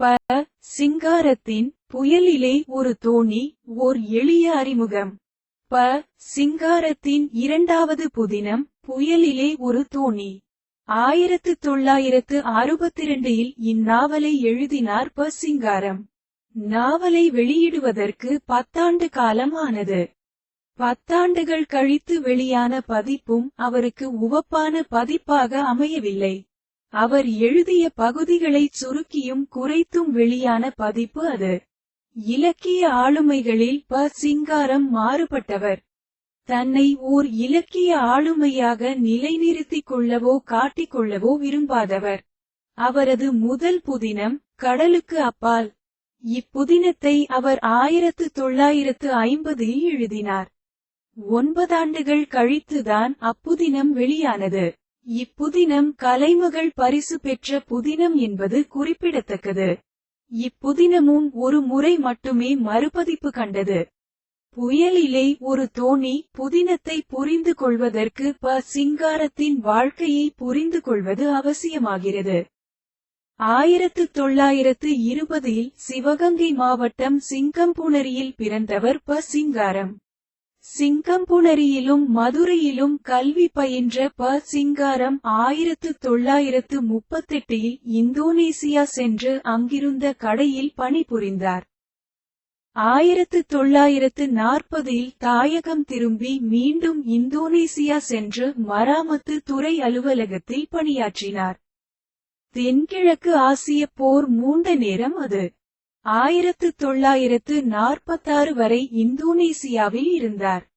ப சிங்காரத்தின் புயலிலே ஒரு தோணி ஓர் எளிய அறிமுகம். ப. சிங்காரத்தின் இரண்டாவது புதினம் புயலிலே ஒரு தோணி. ஆயிரத்து தொள்ளாயிரத்து அறுபத்தி இரண்டில் இந்நாவலை எழுதினார் ப. சிங்காரம். நாவலை வெளியிடுவதற்கு பத்தாண்டு காலம் ஆனது பத்தாண்டுகள் கழித்து வெளியான பதிப்பும் அவருக்கு உவப்பான பதிப்பாக அமையவில்லை. அவர் எழுதிய பகுதிகளை சுருக்கியும் குறைத்தும் வெளியான பதிப்பு அது. இலக்கிய ஆளுமைகளில் ப. சிங்காரம் மாறுபட்டவர். தன்னை ஓர் இலக்கிய ஆளுமையாக நிலைநிறுத்திக் கொள்ளவோ காட்டிக்கொள்ளவோ விரும்பாதவர். அவரது முதல் புதினம் கடலுக்கு அப்பால். இப்புதினத்தை அவர் ஆயிரத்து தொள்ளாயிரத்து ஐம்பதில் எழுதினார். ஒன்பதாண்டுகள் கழித்துதான் அப்புதினம் வெளியானது. இப்புதினம் கலைமகள் பரிசு பெற்ற புதினம் என்பது குறிப்பிடத்தக்கது. இப்புதினமும் ஒரு முறை மட்டுமே மறுபதிப்பு கண்டது. புயலிலே ஒரு தோணி புதினத்தை புரிந்து கொள்வதற்கு ப சிங்காரத்தின் வாழ்க்கையை புரிந்து கொள்வது அவசியமாகிறது. ஆயிரத்து தொள்ளாயிரத்து இருபதில் சிவகங்கை மாவட்டம் சிங்கம்புணரியில் பிறந்தவர் ப சிங்காரம். சிங்கம்புணரியிலும் மதுரையிலும் கல்வி பயின்ற ப. சிங்காரம் ஆயிரத்து தொள்ளாயிரத்து முப்பத்தெட்டில் இந்தோனேசியா சென்று அங்கிருந்த கடையில் பணிபுரிந்தார். ஆயிரத்து தொள்ளாயிரத்து நாற்பதில் தாயகம் திரும்பி மீண்டும் இந்தோனேசியா சென்று மராமத்து துறை அலுவலகத்தில் பணியாற்றினார். தென்கிழக்கு ஆசிய போர் மூண்ட நேரம் அது. ஆயிரத்து தொள்ளாயிரத்து நாற்பத்தாறு வரை இந்தோனேசியாவில் இருந்தார்.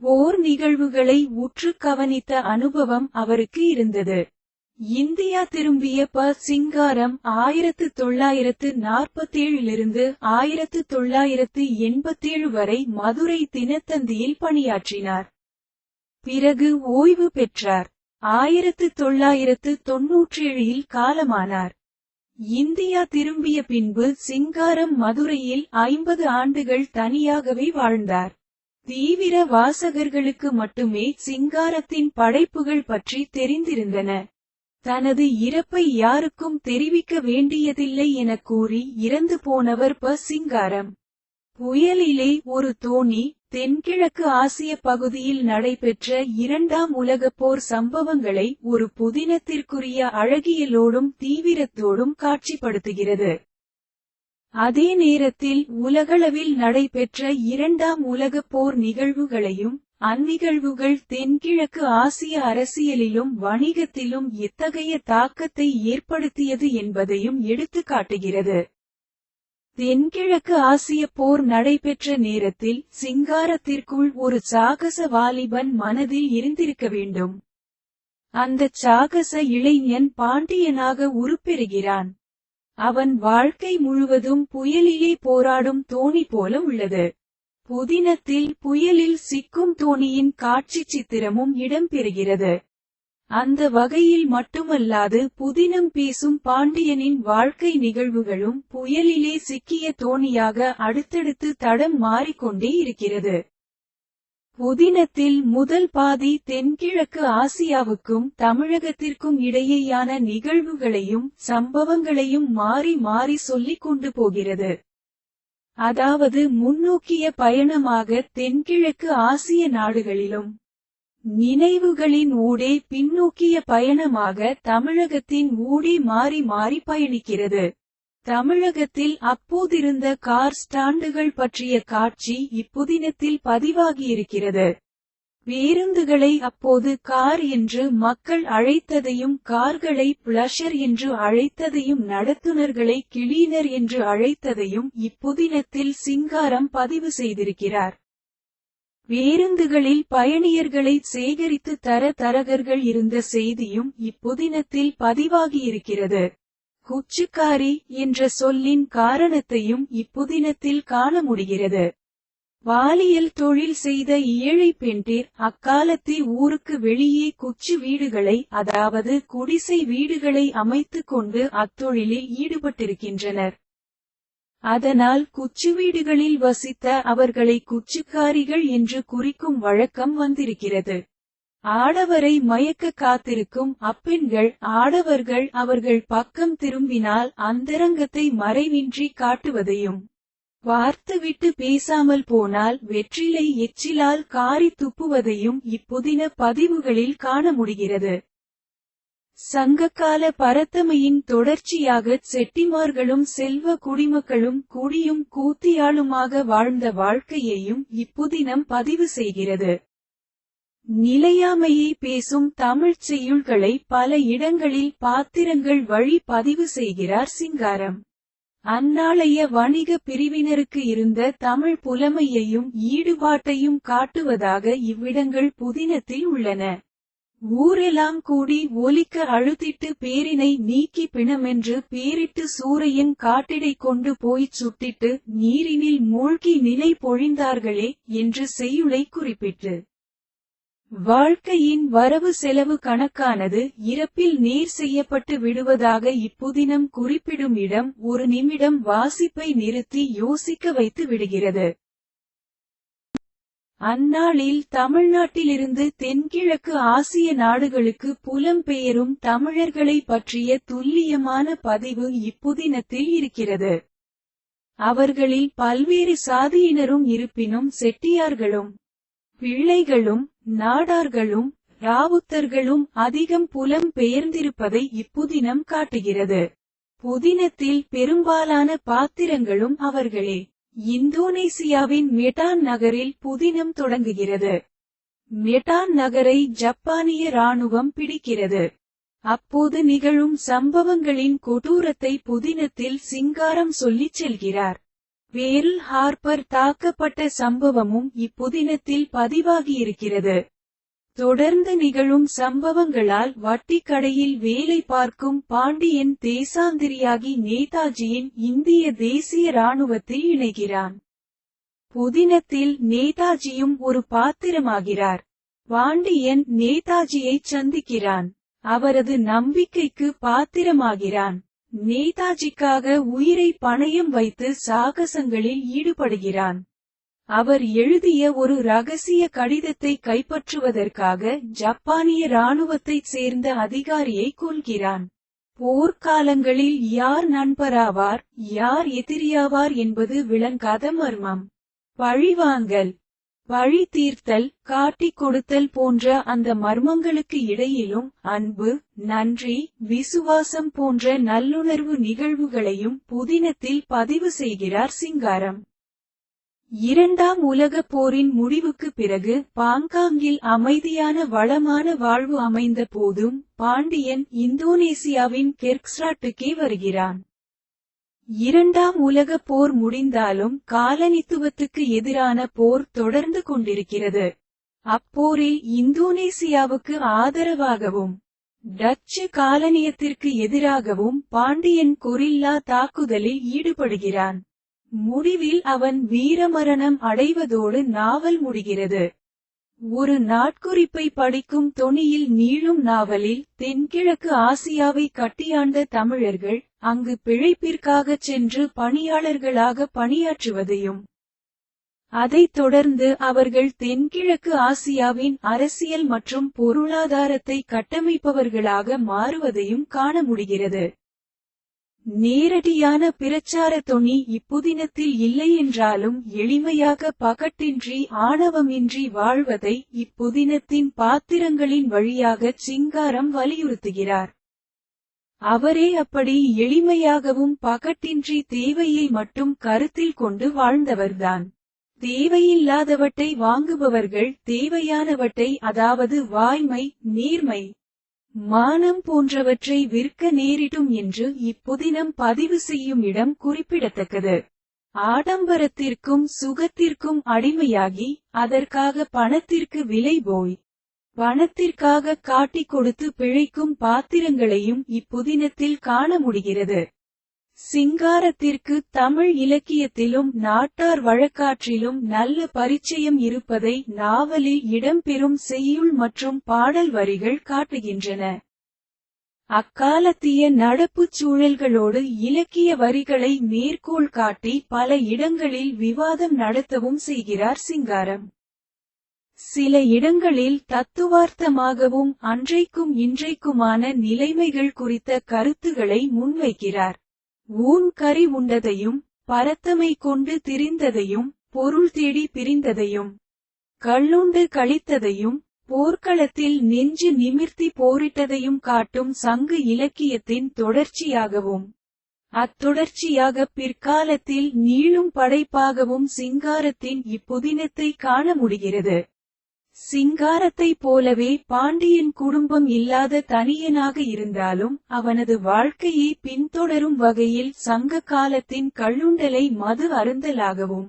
ஓர் நிகழ்வுகளை உற்று கவனித்த அனுபவம் அவருக்கு இருந்தது. இந்தியா திரும்பிய ப. சிங்காரம் ஆயிரத்து தொள்ளாயிரத்து நாற்பத்தேழிலிருந்து ஆயிரத்து தொள்ளாயிரத்து எண்பத்தேழு வரை மதுரை தினத்தந்தியில் பணியாற்றினார். பிறகு ஓய்வு பெற்றார். ஆயிரத்து தொள்ளாயிரத்து தொன்னூற்றேழில் காலமானார். இந்தியா திரும்பிய பின்பு சிங்காரம் மதுரையில் ஐம்பது ஆண்டுகள் தனியாகவே வாழ்ந்தார். தீவிர வாசகர்களுக்கு மட்டுமே சிங்காரத்தின் படைப்புகள் பற்றி தெரிந்திருந்தன. தனது இறப்பை யாருக்கும் தெரிவிக்க வேண்டியதில்லை என கூறி இறந்து போனவர் ப. சிங்காரம். புயலிலே ஒரு தோணி தென்கிழக்கு ஆசிய பகுதியில் நடைபெற்ற இரண்டாம் உலகப் போர் சம்பவங்களை ஒரு புதினத்திற்குரிய அழகியலோடும் தீவிரத்தோடும் காட்சிப்படுத்துகிறது. அதே நேரத்தில் உலகளவில் நடைபெற்ற இரண்டாம் உலகப் போர் நிகழ்வுகளையும் அந்நிகழ்வுகள் தென்கிழக்கு ஆசிய அரசியலிலும் வணிகத்திலும் எத்தகைய தாக்கத்தை ஏற்படுத்தியது என்பதையும் எடுத்துக்காட்டுகிறது. தென்கிழக்கு ஆசிய போர் நடைபெற்ற நேரத்தில் சிங்காரத்திற்குள் ஒரு சாகச வாலிபன் மனதில் இருந்திருக்க வேண்டும். அந்த சாகச இளைஞன் பாண்டியனாக உருப்பெறுகிறான். அவன் வாழ்க்கை முழுவதும் புயலிலே போராடும் தோணி போல உள்ளது. புதினத்தில் புயலில் சிக்கும் தோணியின் காட்சி சித்திரமும் இடம்பெறுகிறது. அந்த வகையில் மட்டுமல்லாது புதினம் பேசும் பாண்டியனின் வாழ்க்கை நிகழ்வுகளும் புயலிலே சிக்கிய தோணியாக அடுத்தடுத்து தடம் மாறிக்கொண்டே இருக்கிறது. புதினத்தில் முதல் பாதி தென்கிழக்கு ஆசியாவுக்கும் தமிழகத்திற்கும் இடையேயான நிகழ்வுகளையும் சம்பவங்களையும் மாறி மாறி சொல்லிக் கொண்டு போகிறது. அதாவது முன்னோக்கிய பயணமாக தென்கிழக்கு ஆசிய நாடுகளிலும் நினைவுகளின் ஊடே பின்னோக்கிய பயணமாக தமிழகத்தின் ஊடே மாறி மாறி பயணிக்கிறது. தமிழகத்தில் அப்போதிருந்த கார் ஸ்டாண்டுகள் பற்றிய காட்சி இப்புதினத்தில் பதிவாகியிருக்கிறது. பேருந்துகளை அப்போது கார் என்று மக்கள் அழைத்ததையும் கார்களை பிளஷர் என்று அழைத்ததையும் நடத்துனர்களை கிளீனர் என்று அழைத்ததையும் இப்புதினத்தில் சிங்காரம் பதிவு செய்திருக்கிறார். பேருந்துகளில் பயணியர்களை சேகரித்து தர தரகர்கள் இருந்த செய்தியும் இப்புதினத்தில் பதிவாகியிருக்கிறது. குச்சிக்காரி என்ற சொல்லின் காரணத்தையும் இப்புதினத்தில் காண முடிகிறது. பாலியல் தொழில் செய்த ஏழை பெண்டிர் அக்காலத்தில் ஊருக்கு வெளியே குச்சி வீடுகளை அதாவது குடிசை வீடுகளை அமைத்துக் கொண்டு அத்தொழிலில் ஈடுபட்டிருக்கின்றனர். அதனால் குச்சி வீடுகளில் வசித்த அவர்களை குச்சிக்காரிகள் என்று குறிக்கும் வழக்கம் வந்திருக்கிறது. ஆடவரை மயக்க காத்திருக்கும் அப்பெண்கள் ஆடவர்கள் அவர்கள் பக்கம் திரும்பினால் அந்தரங்கத்தை மறைவின்றி காட்டுவதையும் பார்த்துவிட்டு பேசாமல் போனால் வெற்றிலை எச்சிலால் காரி துப்புவதையும் இப்புதின பதிவுகளில் காண முடிகிறது. சங்ககால பரத்தமையின் தொடர்ச்சியாகச் செட்டிமார்களும் செல்வ குடிமக்களும் குடியும் கூத்தியாளுமாக வாழ்ந்த வாழ்க்கையையும் இப்புதினம் பதிவு செய்கிறது. நிலையாமையை பேசும் தமிழ்ச் செய்யுள்களை பல இடங்களில் பாத்திரங்கள் வழி பதிவு செய்கிறார் சிங்காரம். அந்நாளைய வணிக பிரிவினருக்கு இருந்த தமிழ் புலமையையும் ஈடுபாட்டையும் காட்டுவதாக இவ்விடங்கள் புதினத்தில் உள்ளன. ஊரெல்லாம் கூடி ஒலிக்க அழுத்திட்டு பேரினை நீக்கி பிணமென்று பேரிட்டு சூரையன் காட்டிடை கொண்டு போய்ச் சுட்டிட்டு நீரினில் மூழ்கி நிலை பொழிந்தார்களே என்று செய்யுளை குறிப்பிட்டு. வாழ்க்கையின் வரவு செலவு கணக்கானது இறப்பில் நீர் செய்யப்பட்டு விடுவதாக இப்புதினம் குறிப்பிடும் இடம் ஒரு நிமிடம் வாசிப்பை நிறுத்தி யோசிக்க வைத்து விடுகிறது. அந்நாளில் தமிழ்நாட்டிலிருந்து தென்கிழக்கு ஆசிய நாடுகளுக்கு புலம்பெயரும் தமிழர்களை பற்றிய துல்லியமான பதிவு இப்புதினத்தில் இருக்கிறது. அவர்களில் பல்வேறு சாதியினரும் இருப்பினும் செட்டியார்களும் பிள்ளைகளும் நாடார்களும் ராவுத்தர்களும் அதிகம் புலம் பெயர்ந்திருப்பதை இப்புதினம் காட்டுகிறது. புதினத்தில் பெரும்பாலான பாத்திரங்களும் அவர்களே. இந்தோனேசியாவின் மெட்டான் நகரில் புதினம் தொடங்குகிறது. மெட்டான் நகரை ஜப்பானிய ராணுவம் பிடிக்கிறது. அப்போது நிகழும் சம்பவங்களின் கொடூரத்தை புதினத்தில் சிங்காரம் சொல்லிச் செல்கிறார். வேரில் ஹார்பர் தாக்கப்பட்ட சம்பவமும் இப்புதினத்தில் பதிவாகியிருக்கிறது. தொடர்ந்து நிகழும் சம்பவங்களால் வட்டி கடையில் வேலை பார்க்கும் பாண்டியன் தேசாந்திரியாகி நேதாஜியின் இந்திய தேசிய ராணுவத்தில் இணைகிறான். புதினத்தில் நேதாஜியும் ஒரு பாத்திரமாகிறார். பாண்டியன் நேதாஜியைச் சந்திக்கிறான். அவரது நம்பிக்கைக்கு பாத்திரமாகிறான். நேதாஜிக்காக உயிரை பணயம் வைத்து சாகசங்களில் ஈடுபடுகிறான். அவர் எழுதிய ஒரு ரகசிய கடிதத்தை கைப்பற்றுவதற்காக ஜப்பானிய ராணுவத்தைச் சேர்ந்த அதிகாரியை கொள்கிறான் போர்க்காலங்களில் யார் நண்பராவார் யார் எதிரியாவார் என்பது விளங்காத மர்மம் பழிவாங்கல் பழி தீர்த்தல் காட்டிக் கொடுத்தல் போன்ற அந்த மர்மங்களுக்கு இடையிலும் அன்பு நன்றி விசுவாசம் போன்ற நல்லுணர்வு நிகழ்வுகளையும் புதினத்தில் பதிவு செய்கிறார் சிங்காரம். இரண்டாம் உலகப் போரின் முடிவுக்கு பிறகு பாங்காங்கில் அமைதியான வளமான வாழ்வு அமைந்த போதும் பாண்டியன் இந்தோனேசியாவின் கெர்க்ஸ்ராட்டுக்கே வருகிறான். இரண்டாம் உலகப் போர் முடிந்தாலும் காலனித்துவத்துக்கு எதிரான போர் தொடர்ந்து கொண்டிருக்கிறது. அப்போரில் இந்தோனேசியாவுக்கு ஆதரவாகவும் டச்சு காலனியத்திற்கு எதிராகவும் பாண்டியன் கொரில்லா தாக்குதலில் ஈடுபடுகிறான். முடிவில் அவன் வீரமரணம் அடைவதோடு நாவல் முடிகிறது. ஒரு நாட்குறிப்பை படிக்கும் தொனியில் நீளும் நாவலில் தென்கிழக்கு ஆசியாவை கட்டியாண்ட தமிழர்கள் அங்கு பிழைப்பிற்காகச் சென்று பணியாளர்களாக பணியாற்றுவதையும் அதைத் தொடர்ந்து அவர்கள் தென்கிழக்கு ஆசியாவின் அரசியல் மற்றும் பொருளாதாரத்தை கட்டமைப்பவர்களாக மாறுவதையும் காண முடிகிறது. நேரடியான பிரச்சார தொனி இப்புதினத்தில் இல்லையென்றாலும் எளிமையாக பகட்டின்றி ஆணவமின்றி வாழ்வதை இப்புதினத்தின் பாத்திரங்களின் வழியாக சிங்காரம் வலியுறுத்துகிறார். அவரே அப்படி எளிமையாகவும் பகட்டின்றி தேவையை மட்டும் கருத்தில் கொண்டு வாழ்ந்தவர்தான். தேவையில்லாதவற்றை வாங்குபவர்கள் தேவையானவற்றை அதாவது வாய்மை நேர்மை மானம் போன்றவற்றை விற்க நேரிடும் என்று இப்புதினம் பதிவு செய்யும் இடம் குறிப்பிடத்தக்கது. ஆடம்பரத்திற்கும் சுகத்திற்கும் அடிமையாகி அதற்காக பணத்திற்கு விலை போய் பணத்திற்காக காட்டிக் கொடுத்து பிழைக்கும் பாத்திரங்களையும் இப்புதினத்தில் காண முடிகிறது. சிங்காரத்திற்கு தமிழ் இலக்கியத்திலும் நாட்டார் வழக்காற்றிலும் நல்ல பரிச்சயம் இருப்பதை நாவலில் இடம்பெறும் செய்யுள் மற்றும் பாடல் வரிகள் காட்டுகின்றன. அக்காலத்திய நடப்புச் சூழல்களோடு இலக்கிய வரிகளை மேற்கோள் காட்டி பல இடங்களில் விவாதம் நடத்தவும் செய்கிறார் சிங்காரம். சில இடங்களில் தத்துவார்த்தமாகவும் அன்றைக்கும் இன்றைக்குமான நிலைமைகள் குறித்த கருத்துகளை முன்வைக்கிறார். ஊன் கறி உண்டதையும் பரத்தமை கொண்டு திரிந்ததையும் பொருள் தேடி பிரிந்ததையும் கள்ளுண்டு கழித்ததையும் போர்க்களத்தில் நெஞ்சு நிமிர்த்தி போரிட்டதையும் காட்டும் சங்கு இலக்கியத்தின் தொடர்ச்சியாகவும் அத்தொடர்ச்சியாக பிற்காலத்தில் நீளும் படைப்பாகவும் சிங்காரத்தின் இப்புதினத்தை காண முடிகிறது. சிங்காரத்தைப் போலவே பாண்டியன் குடும்பம் இல்லாத தனியனாக இருந்தாலும் அவனது வாழ்க்கையை பின்தொடரும் வகையில் சங்க காலத்தின் கள்ளுண்டலை மது அருந்தலாகவும்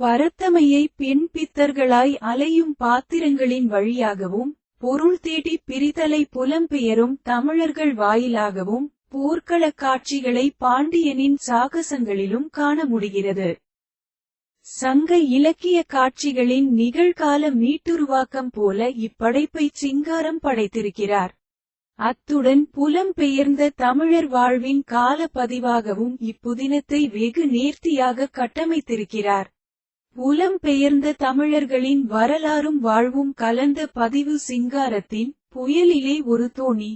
பரத்தமையை பெண் பித்தர்களாய் அலையும் பாத்திரங்களின் வழியாகவும் பொருள் தேடி பிரிதலை புலம்பெயரும் தமிழர்கள் வாயிலாகவும் போர்க்களக் காட்சிகளை பாண்டியனின் சாகசங்களிலும் காண முடிகிறது. சங்க இலக்கிய காட்சிகளின் நிகழ்கால மீட்டுருவாக்கம் போல இப்படைப்பை சிங்காரம் படைத்திருக்கிறார். அத்துடன் புலம் பெயர்ந்த தமிழர் வாழ்வின் கால பதிவாகவும் இப்புதினத்தை வெகு நேர்த்தியாக கட்டமைத்திருக்கிறார். புலம் பெயர்ந்த தமிழர்களின் வரலாறும் வாழ்வும் கலந்த பதிவு சிங்காரத்தின் புயலிலே ஒரு தோணி.